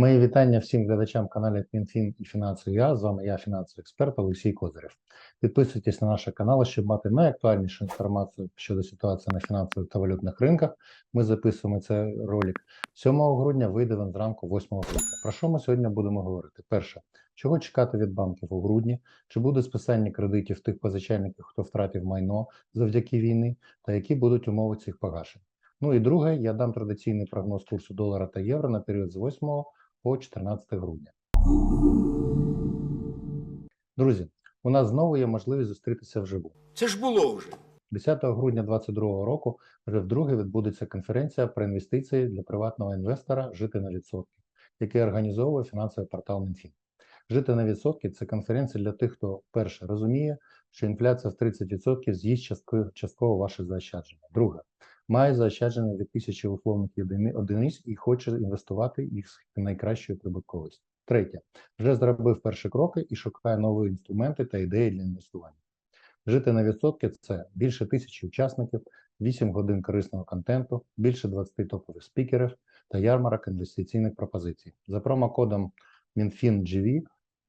Мої вітання всім глядачам каналу Мінфін і Фінансовий Я. З вами я, фінансовий експерт Олексій Козирєв. Підписуйтесь на наш канал, щоб мати найактуальнішу інформацію щодо ситуації на фінансових та валютних ринках. Ми записуємо цей ролик 7 грудня. Вийде він зранку 8 грудня. Про що ми сьогодні будемо говорити? Перше, чого чекати від банків у грудні? Чи буде списання кредитів тих позичальників, хто втратив майно завдяки війни, та які будуть умови цих погашень? Ну і друге, я дам традиційний прогноз курсу долара та євро на період з 8 по 14 грудня. Друзі, у нас знову є можливість зустрітися вживу. Це ж було вже. 10 грудня 2022 року вже вдруге відбудеться конференція про інвестиції для приватного інвестора Жити на відсотки, який організовує фінансовий портал Мінфін. Жити на відсотки це конференція для тих, хто перше розуміє, що інфляція в 30% з'їсть частково, частково ваше заощадження. Друге, має заощадження від тисячі условних одиниць і хоче інвестувати їх з найкращою прибутковістю. Третє, вже зробив перші кроки і шукає нові інструменти та ідеї для інвестування. Жити на відсотки це більше тисячі учасників, 8 годин корисного контенту, більше 20 топових спікерів та ярмарок інвестиційних пропозицій. За промокодом MinFinGV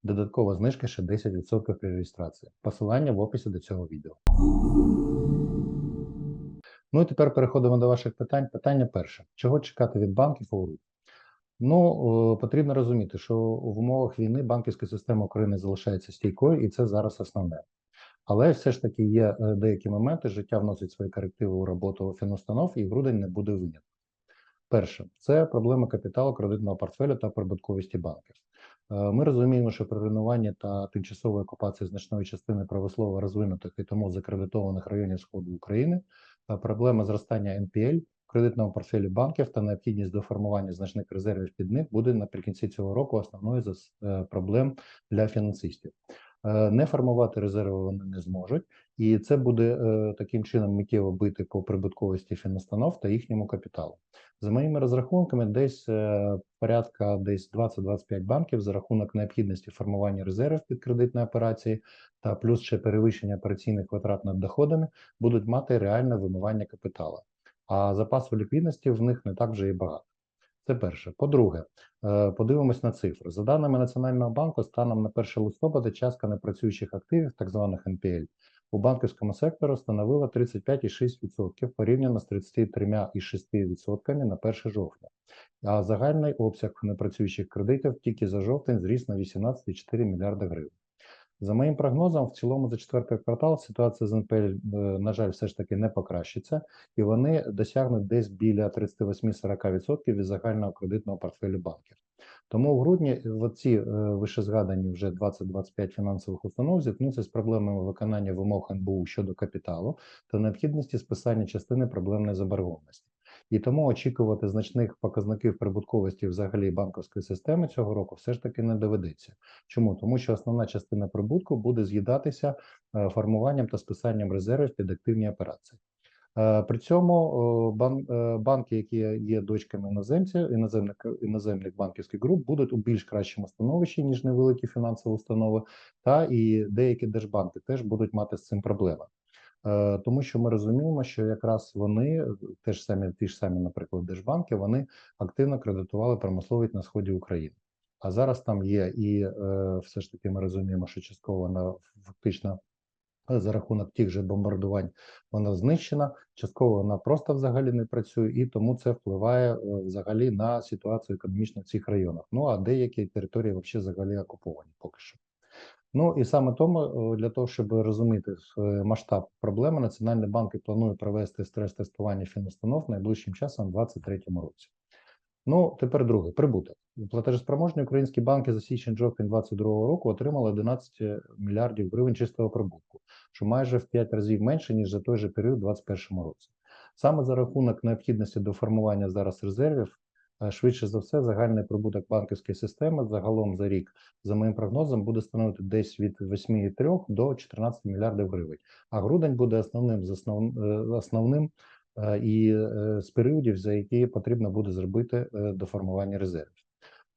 додаткова знижка ще 10% при реєстрації. Посилання в описі до цього відео. Ну і тепер переходимо до ваших питань. Питання перше: чого чекати від банків у грудні? Ну, потрібно розуміти, що в умовах війни банківська система України залишається стійкою, і це зараз основне. Але все ж таки є е, деякі моменти, життя вносить свої корективи у роботу фінустанов, і грудень не буде винятком. Перше, це проблема капіталу кредитного портфелю та прибутковості банків. Е, Ми розуміємо, що при руйнуванні та тимчасовій окупації значної частини промислово розвинутих і тому закредитованих районів Сходу України, е, проблема зростання НПЛ кредитному портфелі банків та необхідність до формування значних резервів під них буде наприкінці цього року основною з е, проблем для фінансистів. Е, Не формувати резерви вони не зможуть, і це буде е, таким чином миттєво бити по прибутковості фінустанов та їхньому капіталу. За моїми розрахунками, десь е, порядка десь 20-25 банків за рахунок необхідності формування резервів під кредитні операції та плюс ще перевищення операційних витрат над доходами будуть мати реальне вимивання капіталу. А запасу ліквідності в них не так вже і багато. Це перше. По-друге, е, подивимось на цифри. За даними Національного банку, станом на 1 листопада частка непрацюючих активів, так званих НПЛ, у банківському секторі становила 35,6% порівняно з 33,6% на 1 жовтня. А загальний обсяг непрацюючих кредитів тільки за жовтень зріс на 18,4 мільярда гривень. За моїм прогнозом, в цілому за четвертий квартал ситуація з НПЛ, е, на жаль, все ж таки не покращиться, і вони досягнуть десь біля 38-40% від загального кредитного портфелю банків. Тому в грудні ці е, вищезгадані вже 20-25 фінансових установ зіткнуться з проблемами виконання вимог НБУ щодо капіталу та необхідності списання частини проблемної заборгованості. І тому очікувати значних показників прибутковості взагалі банківської системи цього року все ж таки не доведеться. Чому? Тому що основна частина прибутку буде з'їдатися е, формуванням та списанням резервів під активні операції. Е, При цьому е, банки, які є дочками іноземців, іноземних іноземних банківських груп, будуть у більш кращому становищі ніж невеликі фінансові установи, та і деякі держбанки теж будуть мати з цим проблеми. Е, Тому що ми розуміємо, що якраз вони теж самі ті ж самі, наприклад, держбанки, вони активно кредитували промисловість на сході України. А зараз там є і е, все ж таки ми розуміємо, що частково вона фактично е, за рахунок тих же бомбардувань вона знищена, частково вона просто взагалі не працює, і тому це впливає взагалі на ситуацію економічну в цих районах. Ну а деякі території взагалі взагалі окуповані поки що. Ну і саме тому е, для того, щоб розуміти е, масштаб проблеми, Національний банк і планує провести стрес-тестування фінустанов найближчим часом у 2023 році. Ну, тепер друге прибуток. Платежеспроможні українські банки за січень-жовтень 2022 року отримали 11 мільярдів гривень чистого прибутку, що майже в 5 разів менше ніж за той же період у 2021 році. Саме за рахунок необхідності до формування зараз резервів, е, швидше за все, загальний прибуток банківської системи загалом за рік, за моїм прогнозом, буде становити десь від 8,3 до 14 мільярдів гривень. А грудень буде основним е, основним е, і е, з періодів, за які потрібно буде зробити е, до формування резервів.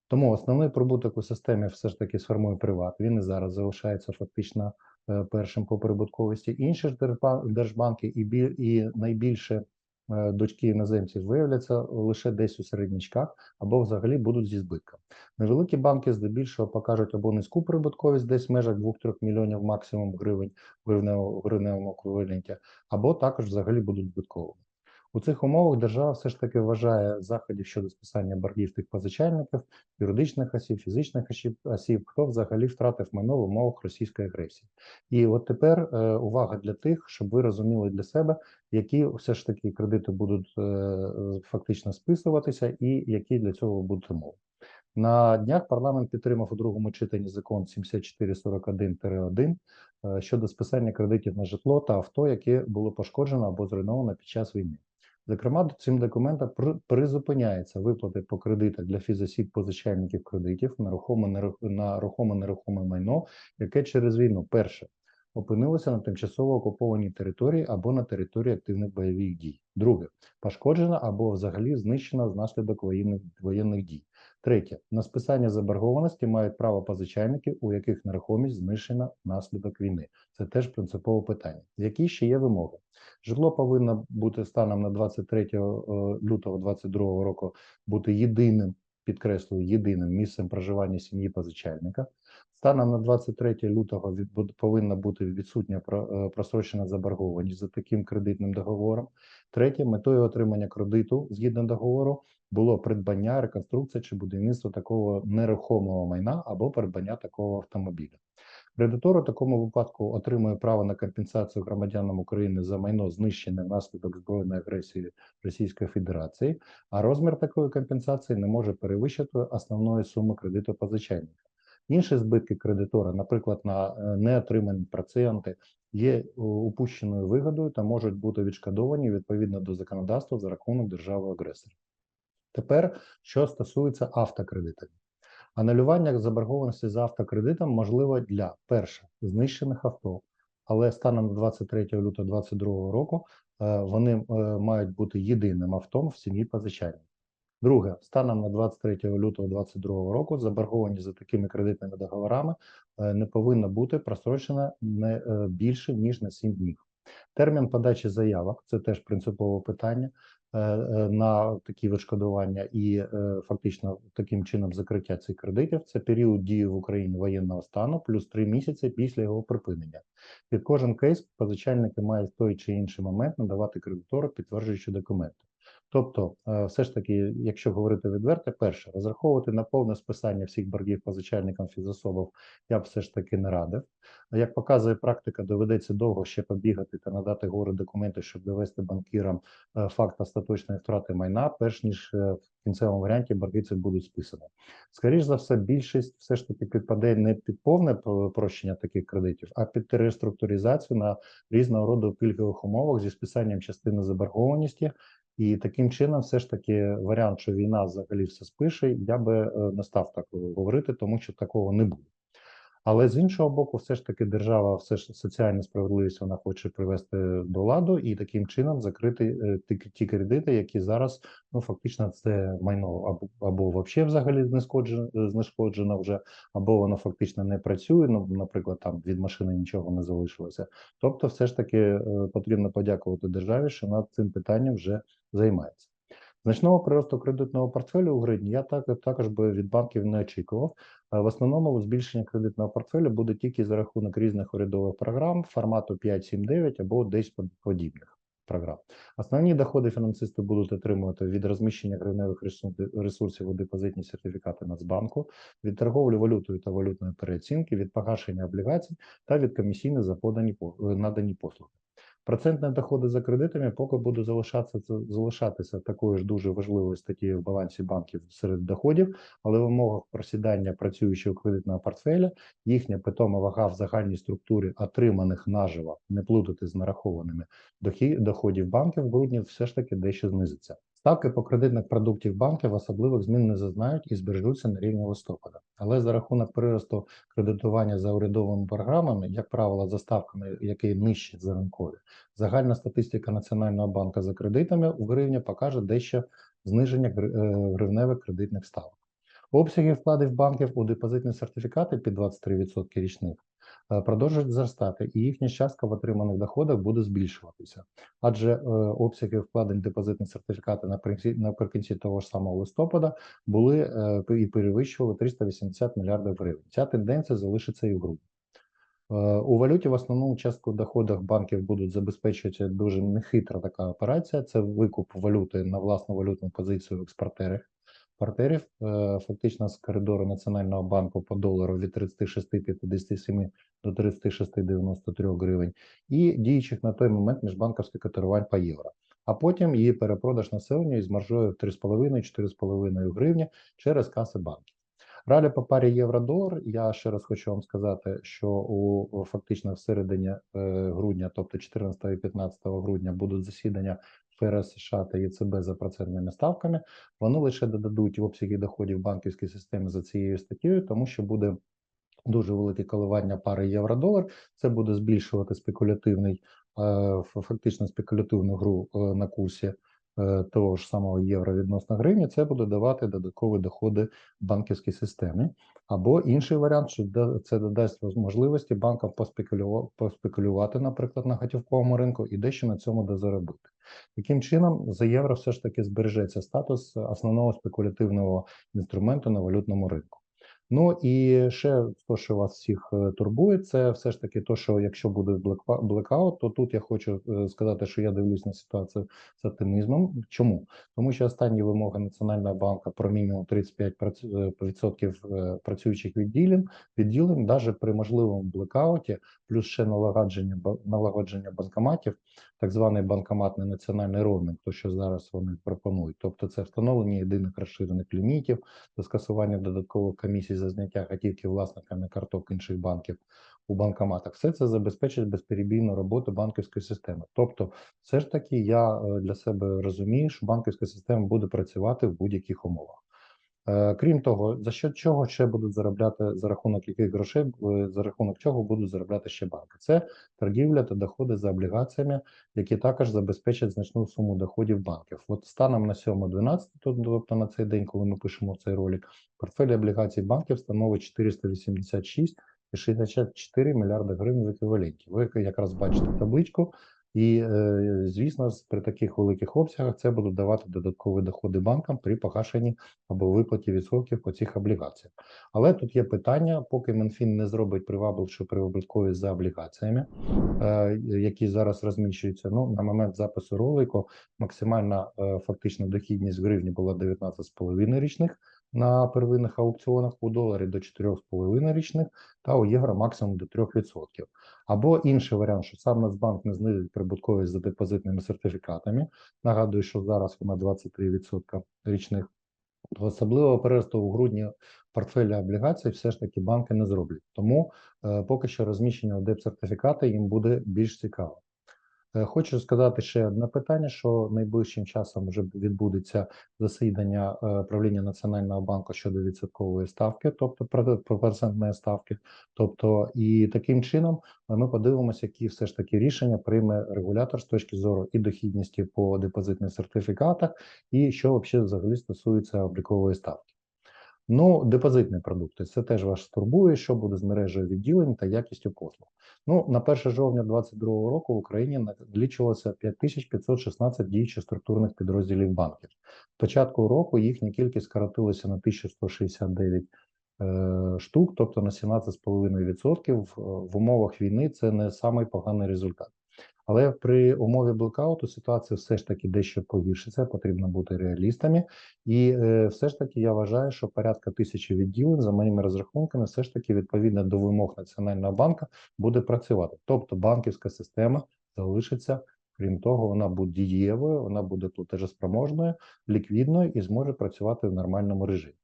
Тому основний прибуток у системі все ж таки сформує приват. Він і зараз залишається фактично е, першим по прибутковості. Інші ж держба- держбанки і біль і найбільше е, дочки іноземців виявляться лише десь у середнячках або взагалі будуть зі збитком. Невеликі банки здебільшого покажуть або низьку прибутковість десь в межах 2-3 мільйонів максимум гривень в гривневому, еквіваленті, або також взагалі будуть збитковими. У цих умовах держава все ж таки вважає заходів щодо списання боргів тих позичальників, юридичних осіб, фізичних осіб, хто взагалі втратив майно в умовах російської агресії. І от тепер е, увага для тих, щоб ви розуміли для себе, які все ж таки кредити будуть е, фактично списуватися, і які для цього будуть умови. На днях парламент підтримав у другому читанні закон 7441-1 е, щодо списання кредитів на житло та авто, яке було пошкоджено або зруйновано під час війни. Зокрема, цим документом при- призупиняється виплати по кредитах для фізосіб позичальників кредитів на рухоме нерухоме майно, яке через війну перше опинилося на тимчасово окупованій території або на території активних бойових дій. Друге пошкоджено або взагалі знищено внаслідок воєнних воєнних дій. Третє на списання заборгованості мають право позичальники, у яких нерухомість знищена внаслідок війни. Це теж принципове питання. Які ще є вимоги? Житло повинно бути станом на 23 е, лютого 2022 року бути єдиним, підкреслюю, єдиним місцем проживання сім'ї позичальника. Станом на 23 лютого повинна бути відсутня е, просрочена заборгованість за таким кредитним договором. Третє, метою отримання кредиту згідно договору було придбання, реконструкція чи будівництво такого нерухомого майна або придбання такого автомобіля. Кредитор у такому випадку отримує право на компенсацію громадянам України за майно знищене внаслідок збройної агресії Російської Федерації, а розмір такої компенсації не може перевищити основної суми кредиту позичальника. Інші збитки кредитора, наприклад, на е, неотримані проценти, є е, упущеною вигодою та можуть бути відшкодовані відповідно до законодавства за рахунок держави-агресора. Тепер, що стосується автокредитів. Анулювання заборгованості за автокредитом можливо для перше знищених авто, але станом на 23 лютого 2022 року е, вони мають бути єдиним автом в сім'ї позичальника. Друге, станом на 23 лютого 2022 року заборгованість за такими кредитними договорами е, не повинна бути просрочена не е, більше ніж на 7 днів. Термін подачі заявок це теж принципове питання е, на такі відшкодування і фактично таким чином закриття цих кредитів. Це період дії в Україні воєнного стану плюс 3 місяці після його припинення. Під кожен кейс позичальники мають той чи інший момент надавати кредитору підтверджуючі документи. Тобто, е, все ж таки, якщо говорити відверто, перше, розраховувати на повне списання всіх боргів позичальникам фізособів я б все ж таки не радив. Як показує практика, доведеться довго ще побігати та надати гори документів, щоб довести банкірам е, факт остаточної втрати майна, перш ніж е, в кінцевому варіанті борги ці будуть списані. Скоріше за все, більшість все ж таки підпаде не під повне про- прощення таких кредитів, а під реструктуризацію на різного роду пільгових умовах зі списанням частини заборгованості. І таким чином, все ж таки, варіант, що війна взагалі все спише, я би е, не став так говорити, тому що такого не буде. Але з іншого боку, все ж таки держава, все ж соціальна справедливість вона хоче привести до ладу і таким чином закрити е, ті, ті кредити, які зараз ну фактично це майно або або вообще взагалі знешкоджено, знешкоджено вже, або воно фактично не працює. Ну, наприклад, там від машини нічого не залишилося. Тобто, все ж таки е, потрібно подякувати державі, що над цим питанням вже займається. Значного приросту кредитного портфелю у гривні я так, також би від банків не очікував. Е, В основному збільшення кредитного портфелю буде тільки за рахунок різних урядових програм формату 5-7-9 або десь подібних програм. Основні доходи фінансисти будуть отримувати від розміщення гривневих ресурсів- у депозитні сертифікати Нацбанку, від торговлі валютою та валютної переоцінки, від погашення облігацій та від комісійно подані е, надані послуги. Процентні доходи за кредитами поки буде залишатися залишатися такою ж дуже важливою статтєю в балансі банків серед доходів, але в умовах просідання працюючого кредитного портфеля їхня питома вага в загальній структурі отриманих наживо, не плутати з нарахованими доходів банків в грудні все ж таки дещо знизиться. Ставки по кредитних продуктів банків особливих змін не зазнають і збережуться на рівні листопада. Але за рахунок приросту кредитування за урядовими програмами, як правило, за ставками, які нижчі за ринкові, загальна статистика Національного банку за кредитами у гривні покаже дещо зниження е, гривневих кредитних ставок. Обсяги вкладів банків у депозитні сертифікати під 23% річних продовжують зростати, і їхня частка в отриманих доходах буде збільшуватися. Адже е, обсяги вкладень в депозитні сертифікати наприкінці, наприкінці того ж самого листопада були е, і перевищували 380 мільярдів гривень. Ця тенденція залишиться і в грудні. Е, У валюті в основному частку доходах банків будуть забезпечувати дуже нехитра така операція. Це викуп валюти на власну валютну позицію експортерів. Партнерів Е, фактично з коридору Національного банку по долару від 36,57 до 36,93 гривень і діючих на той момент міжбанківських котирувань по євро. А потім її перепродаж населенню із маржою в 3,5-4,5 гривні через каси банків. Ралі по парі євро-долар. Я ще раз хочу вам сказати, що у у фактично в середині е, грудня, тобто 14 і 15 грудня, будуть засідання ФРС США та ЄЦБ за процентними ставками. Вони лише додадуть обсяги доходів банківської системи за цією статтєю, тому що буде дуже велике коливання пари євро-долар. Це буде збільшувати спекулятивний, е, фактично спекулятивну гру е, на курсі того ж самого євро відносно гривні. Це буде давати додаткові доходи банківській системі. Або інший варіант, що це додасть можливості банкам поспекулюва- поспекулювати, наприклад, на готівковому ринку і дещо на цьому дозаробити. Таким чином, за євро все ж таки збережеться статус основного спекулятивного інструменту на валютному ринку. Ну і ще то, що вас всіх е, турбує, це все ж таки то, що якщо буде блекаут, то тут я хочу е, сказати, що я дивлюсь на ситуацію з оптимізмом. Чому? Тому що останні вимоги Національного банку про мінімум 35% прац- е, працюючих відділень, відділень, навіть при можливому блекауті, плюс ще налагодження налагодження банкоматів, так званий банкоматний національний роумінг, то що зараз вони пропонують. Тобто це встановлення єдиних розширених лімітів, та скасування додаткових комісій за зняття готівки власниками карток інших банків у банкоматах. Все це забезпечить безперебійну роботу банківської системи. Тобто, все ж таки, я е, для себе розумію, що банківська система буде працювати в будь-яких умовах. Е, Крім того, за що чого ще будуть заробляти за рахунок яких грошей, е, за рахунок чого будуть заробляти ще банки? Це торгівля та доходи за облігаціями, які також забезпечать значну суму доходів банків. От станом на 7.12, тобто на цей день, коли ми пишемо цей ролик, портфель облігацій банків становить 486 і 64 мільярди гривень в еквіваленті. Ви якраз бачите табличку. І, е, звісно, при таких великих обсягах це будуть давати додаткові доходи банкам при погашенні або виплаті відсотків по цих облігаціях. Але тут є питання, поки Мінфін не зробить приваблившу прибутковість за облігаціями, е, які зараз розміщуються. Ну, на момент запису ролику максимальна е, фактична дохідність в гривні була 19,5 річних на первинних аукціонах, у доларі до 4,5 річних та у євро максимум до 3%. Або інший варіант, що сам Нацбанк не знизить прибутковість за депозитними сертифікатами. Нагадую, що зараз вона 23% річних. То особливого переросту у грудні портфеля облігацій все ж таки банки не зроблять. Тому е, поки що розміщення у деп-сертифікати їм буде більш цікаво. Е, Хочу сказати ще одне питання: що найближчим часом вже відбудеться засідання е, правління Національного банку щодо відсоткової ставки, тобто про- про процентної ставки. Тобто, і таким чином е, ми подивимося, які все ж таки рішення прийме регулятор з точки зору і дохідності по депозитних сертифікатах, і що взагалі стосується облікової ставки. Ну, депозитні продукти це теж вас турбує, що буде з мережею відділень та якістю послуг. Ну, на 1 жовтня 2022 року в Україні налічувалося 5516 діючих структурних підрозділів банків. З початку року їхня кількість скоротилася на 1169 е, штук, тобто на 17,5%. В, в умовах війни це не самий поганий результат. Але при умові блекауту ситуація все ж таки дещо погіршиться, потрібно бути реалістами. І е, все ж таки я вважаю, що порядка тисячі відділень, за моїми розрахунками, все ж таки відповідно до вимог Національного банку буде працювати. Тобто банківська система залишиться. Крім того, вона буде дієвою, вона буде платежеспроможною, ліквідною і зможе працювати в нормальному режимі.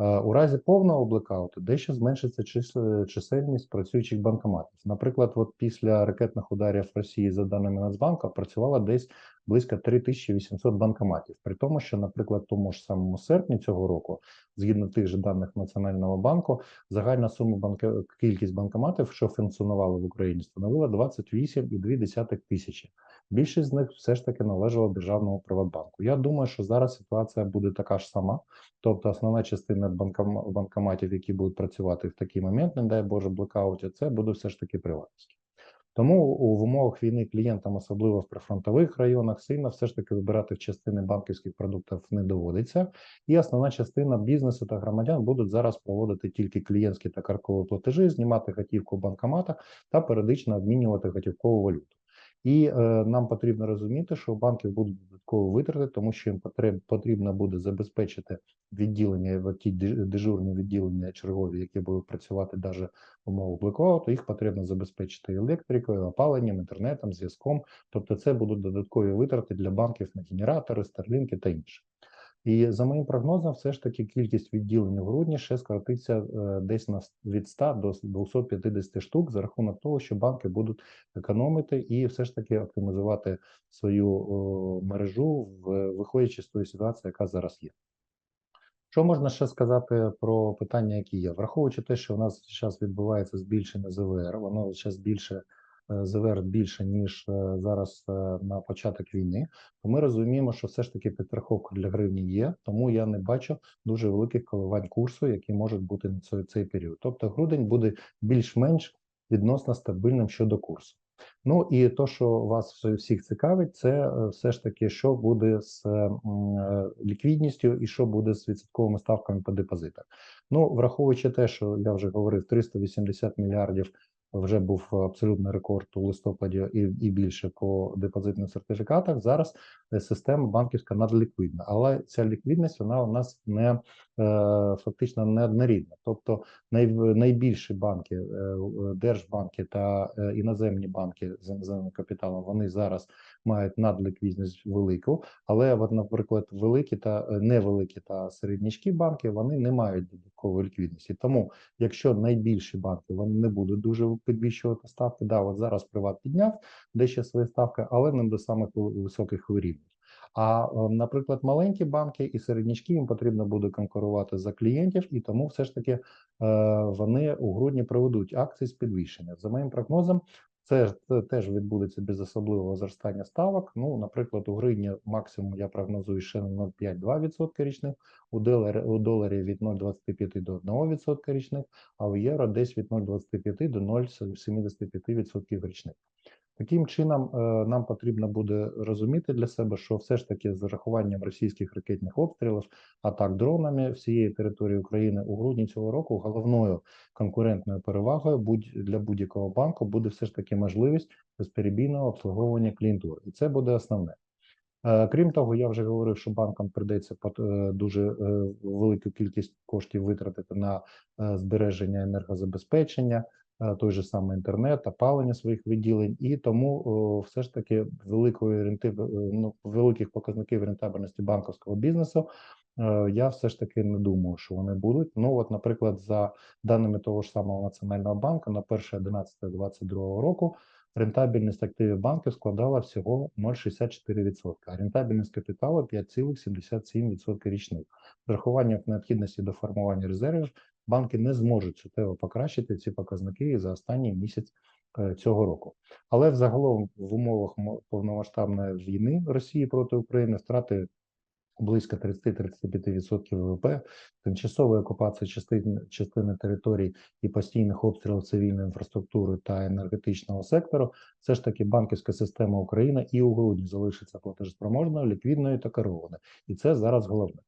Е, У разі повного блекауту дещо зменшиться чис- чисельність працюючих банкоматів. Наприклад, от після ракетних ударів Росії, за даними Нацбанку, працювало десь близько 3800 банкоматів. При тому, що, наприклад, тому ж самому серпні цього року, згідно тих же даних Національного банку, загальна сума банки... кількість банкоматів, що функціонували в Україні, становила 28,2 тисячі. Більшість з них все ж таки належала державному Приватбанку. Я думаю, що зараз ситуація буде така ж сама. Тобто, основна частина банком... банкоматів, які будуть працювати в такий момент, не дай Боже, блекауті, це буде все ж таки приватські. Тому у умовах війни клієнтам, особливо в прифронтових районах, сильно все ж таки вибирати в частини банківських продуктів не доводиться. І основна частина бізнесу та громадян будуть зараз проводити тільки клієнтські та каркові платежі, знімати готівку в банкоматах та періодично обмінювати готівкову валюту. І е, нам потрібно розуміти, що у банків будуть додаткові витрати, тому що їм потрібно буде забезпечити відділення, в ті дежурні відділення чергові, які будуть працювати навіть в умовах блекауту, їх потрібно забезпечити електрикою, опаленням, інтернетом, зв'язком. Тобто, це будуть додаткові витрати для банків на генератори, старлінки та інше. І за моїм прогнозом, все ж таки кількість відділень у грудні ще скоротиться е, десь на від 100 до 250 штук за рахунок того, що банки будуть економити і все ж таки оптимізувати свою мережу, в, виходячи з тої ситуації, яка зараз є. Що можна ще сказати про питання, які є? Враховуючи те, що у нас зараз відбувається збільшення ЗВР, воно зараз більше Е, ЗВР більше ніж е, зараз е, на початок війни, то ми розуміємо, що все ж таки підстраховка для гривні є, тому я не бачу дуже великих коливань курсу, які можуть бути на цей, цей період. Тобто грудень буде більш-менш відносно стабільним щодо курсу. Ну і то, що вас всіх цікавить, це все ж таки, що буде з ліквідністю і що буде з відсотковими ставками по депозитах. Ну, враховуючи те, що я вже говорив, 380 мільярдів вже був абсолютний рекорд у листопаді і і більше по депозитних сертифікатах. Зараз е, система банківська надліквідна, але ця ліквідність вона у нас не е, фактично не однорідна. Тобто най, найбільші банки, е, держбанки та іноземні банки з іноземним капіталом вони зараз мають надліквідність велику, але от, наприклад, великі та невеликі та середнячкі банки вони не мають додаткової ліквідності. Тому, якщо найбільші банки вони не будуть дуже підвищувати ставки. Да, от зараз приват підняв дещо свої ставки, але не до самих високих рівнів. А, е, наприклад, маленькі банки і середнячки їм потрібно буде конкурувати за клієнтів, і тому все ж таки е, вони у грудні проведуть акції з підвищення. За моїм прогнозом, це, це теж відбудеться без особливого зростання ставок. Ну, наприклад, у гривні максимум я прогнозую ще на 0,5-2% річних, у доларі, у доларі від 0,25 до 1% річних, а у євро десь від 0,25 до 0,75% річних. Таким чином, е, нам потрібно буде розуміти для себе, що все ж таки з зарахуванням російських ракетних обстрілів, атак дронами всієї території України у грудні цього року головною конкурентною перевагою будь для будь-якого банку буде все ж таки можливість безперебійного обслуговування клієнтури, і це буде основне. Е, крім того, я вже говорив, що банкам придеться е, дуже велику кількість коштів витратити на збереження енергозабезпечення, той же самий інтернет, опалення своїх відділень, і тому о, все ж таки великої ренти, е, ну, великих показників рентабельності банковського бізнесу. Е, я все ж таки не думаю, що вони будуть. Ну от, наприклад, за даними того ж самого національного банку, на 1.11.22 року рентабельність активів банків складала всього 0,64%, а рентабельність капіталу 5,77% річних. З необхідності до формування резервів банки не зможуть суттєво покращити ці показники за останній місяць е, цього року. Але взагалом в умовах повномасштабної війни Росії проти України втрати близько 30-35% ВВП, тимчасової окупації частини частини територій і постійних обстрілів цивільної інфраструктури та енергетичного сектору, все ж таки банківська система України і у грудні залишиться платежеспроможною, ліквідною та керованою, і це зараз головне.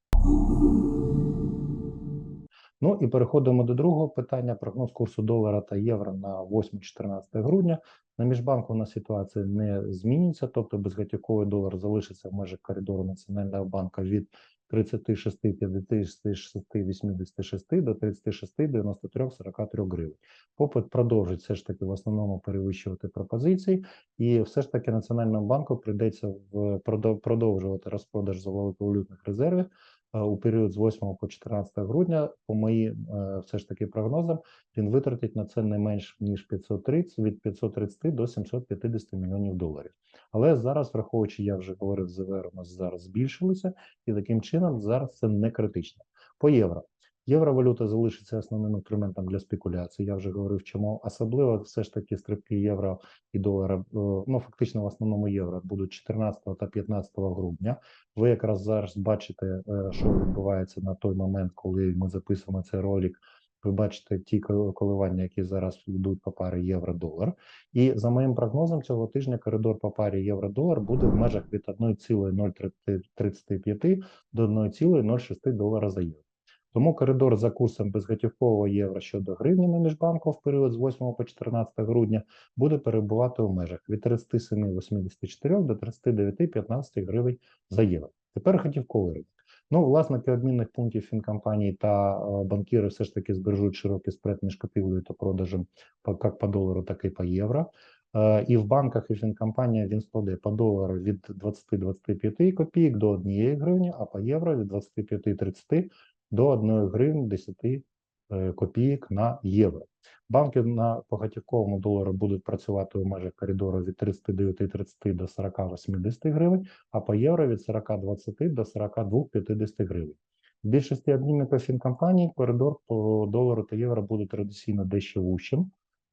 Ну і переходимо до другого питання: прогноз курсу долара та євро на 8-14 грудня. На міжбанку у нас ситуація не зміниться, тобто безготівковий долар залишиться в межах коридору Національного банку від 36, 56, 86 до 36, 93, 43 гривень. Попит продовжить все ж таки в основному перевищувати пропозиції, і все ж таки Національному банку прийдеться в продовжувати розпродаж за великовалютних резервів у період з 8 по 14 грудня, по моїм е, все ж таки прогнозам, він витратить на це не менш ніж 530, від 530 до 750 мільйонів доларів. Але зараз, враховуючи, я вже говорив, ЗВР у нас зараз збільшилися, і таким чином зараз це не критично. По євро. Євровалюта залишиться основним інструментом для спекуляції. Я вже говорив, чому особливо все ж таки стрибки євро і долара, е, ну фактично в основному євро будуть 14 та 15 грудня. Ви якраз зараз бачите, е, що відбувається на той момент, коли ми записуємо цей ролик. Ви бачите ті кол- коливання, які зараз йдуть по парі євро-долар. І за моїм прогнозом, цього тижня коридор по парі євро-долар буде в межах від 1,035 до 1,06 долара за євро. Тому коридор за курсом безготівкового євро щодо гривні на міжбанку в період з 8 по 14 грудня буде перебувати у межах від 37,84 до 39,15 гривень за євро. Тепер готівковий ринок. Ну, власники обмінних пунктів фінкомпаній та е, банкіри все ж таки збережуть широкий спред між купівлею та продажем як по долару, так і по євро. Е, І в банках і фінкомпаніях він складе по долару від 20-25 копійок до 1 гривні, а по євро від 25-30 до 1 гривні 10 е, копійок на євро. Банки на поготівковому долару будуть працювати у межах коридору від 39,30 до 40,80 гривень, а по євро від 40,20 до 42,50 гривень. В більшості обмінників фінкомпаній коридор по долару та євро буде традиційно дещо вущим.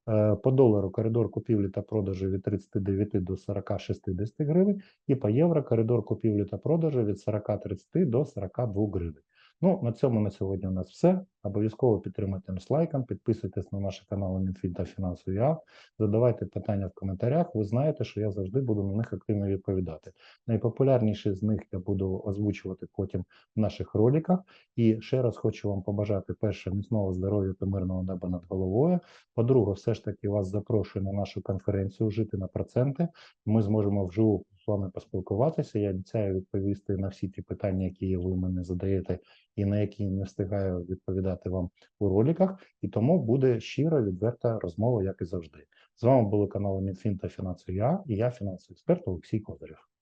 Е, По долару коридор купівлі та продажу від 39 до 40,60 гривень, і по євро коридор купівлі та продажу від 40,30 до 42 гривень. Ну, на цьому на сьогодні у нас все. Обов'язково підтримуйте нас лайком, підписуйтесь на наші канали Мінфін та Фінансові АВ, задавайте питання в коментарях. Ви знаєте, що я завжди буду на них активно відповідати. Найпопулярніші з них я буду озвучувати потім в наших роликах. І ще раз хочу вам побажати перше міцного здоров'я та мирного неба над головою. По-друге, все ж таки вас запрошую на нашу конференцію жити на проценти. Ми зможемо вживу вами поспілкуватися. Я обіцяю відповісти на всі ті питання, які ви мене задаєте, і на які не встигаю відповідати вам у роликах. І тому буде щира відверта розмова, як і завжди. З вами були канали Мінфін та Фінансові і я фінансовий експерт Олексій Козирєв.